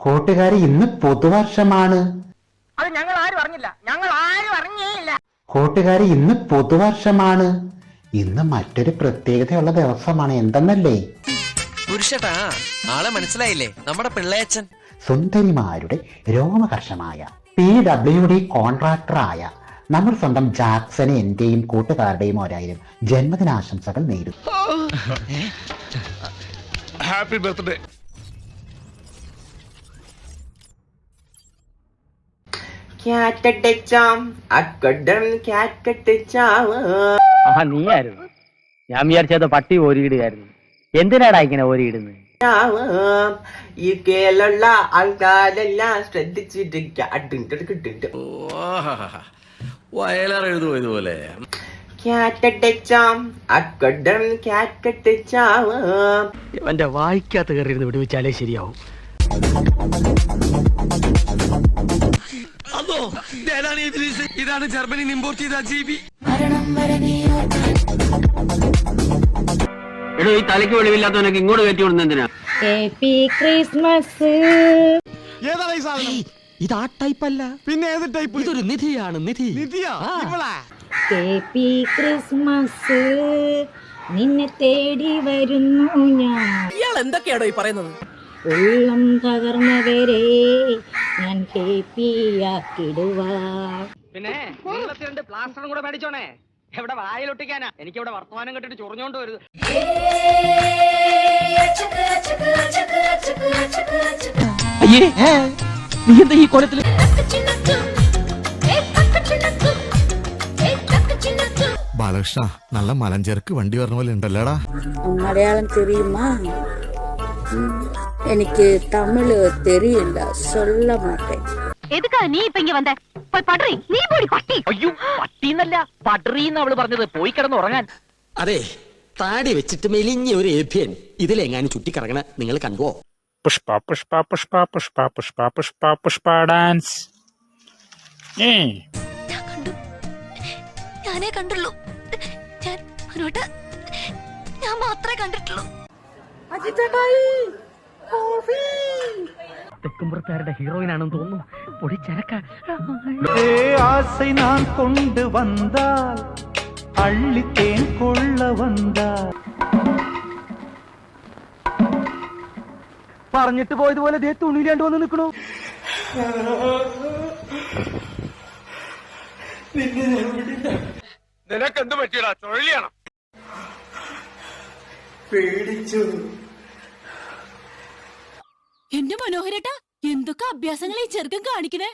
കൂട്ടുകാരി ഇന്ന് പുതുവർഷമാണ്. അത് ഞങ്ങൾ ആരും അറിഞ്ഞില്ല. ഞങ്ങൾ ആരും അറിഞ്ഞേയില്ല. കൂട്ടുകാരി ഇന്ന് പുതുവർഷമാണ്. ഇന്ന് മറ്റൊരു പ്രത്യേകതയുള്ള ദിവസമാണ്. എന്തെന്നല്ലേ? പുരുഷട്ടാ ആളെ മനസ്സിലായില്ലേ? നമ്മുടെ പിള്ളേച്ചൻ സുന്ദരിമാരുടെ രോമകർഷമായ പി ഡബ്ല്യു ഡി കോൺട്രാക്ടറായ നമ്മൾ സ്വന്തം ജാക്സന് എന്റെയും കൂട്ടുകാരുടെയും ഒരായിരം ജന്മദിനാശംസകൾ നേരിടും ഹാപ്പി ബർത്ത്ഡേ ആഹാ നീയായിരുന്നു. ഞാൻ വിചാരിച്ചത് പട്ടി ഓരിയിടുകയായിരുന്നു. എന്തിനാടാ ഇങ്ങനെ ഓരിയിടുന്നത്? ഈ കേലുള്ള ആൾക്കാരെല്ലാം ശ്രദ്ധിച്ചിട്ട് വയലാർ എന്റെ വായിക്കാത്ത കയറിയിരുന്ന് വിടുവിച്ചാലേ ശരിയാവും. ഇതാണ് ഇദ്രീസ് ഇതാണ് ജർമ്മനി ഇമ്പോർട്ട് ചെയ്ത ജീവി എടോ ഈ തലയ്ക്ക് വെളിവില്ലാത്തവനൊക്കെ ഇങ്ങോട്ട് കയറ്റി വിടുന്ന എന്തിനാ? ഹാപ്പി ക്രിസ്മസ് ഏതാണ് ഈ സാധനം? ഇത് ആ ടൈപ്പ് അല്ല. പിന്നെ ഏത് ടൈപ്പ് ഇതൊരു നിധിയാണ് നിധി. നിധിയാ? ഇവളാ? ഹാപ്പി ക്രിസ്മസ് നിന്നെ തേടി വരുന്നു ഞാൻ. ഇയാൾ എന്തൊക്കെയാണോ ഈ പറയുന്നത്? ഉള്ളം തകർന്നവരെ ഞാൻ ഹാപ്പിയാക്കിടുവാ പിന്നെ നീളത്തിൽ രണ്ട് പ്ലാസ്റ്ററും കൂടെ മേടിച്ചോണേ എവിടെ വായിലൊട്ടിക്കാനാ എനിക്ക് ഇവിടെ വർത്തമാനം കെട്ടിട്ട് ചൊറിഞ്ഞോണ്ട് വരുത് നീ എന്താ ഈ കോലത്തില് ബാലകൃഷ്ണ നല്ല മലഞ്ചരക്ക് വണ്ടി പറഞ്ഞ പോലെ ഉണ്ടല്ലോടാ மலையாளம் தெரியுமா ம், எனக்கு தமிழ் தெரியல சொல்ல மாட்டேன் எதுக்கா நீ இப்ப இங்க வந்த போய் படுறி நீ போடி பட்டி അയ്യോ പട്ടിന്നല്ല പടറീന്ന് അവള് പറഞ്ഞത് പോയി കിടന്ന് ഉറങ്ങാൻ അതെ താടി വെച്ചിട്ട് മെലിഞ്ഞ ഒരു ഏഭ്യൻ ഇതിലെങ്ങാനും ചുറ്റിക്കറങ്ങണ നിങ്ങൾ കണ്ടുവോ പുഷ്പ പുഷ്പ പുഷ്പ പുഷ്പ പുഷ്പ പുഷ്പ പുഷ്പ ഡാൻസ് ഏ ഞാൻ കണ്ടു ഞാനേ കണ്ടുള്ളൂ ഞാൻ മനോട്ട് ഞാൻ മാത്രമേ കണ്ടിട്ടുള്ളൂ തെക്കുംപുറത്തുകാരുടെ ഹീറോയിൻ ആണെന്ന് തോന്നുന്നു. പൊടി ചരക്ക. പറഞ്ഞിട്ട് പോയതുപോലെ ദേ തുണിയിലാണ്ട് വന്ന് നിൽക്കണു. നിനക്കെന്ത് പറ്റിയടാ? ചുഴലിയാണ് പേടിച്ചു. മനോഹരേട്ടാ എന്തൊക്കെ അഭ്യാസങ്ങളെ ചെറുക്കം കാണിക്കണേ?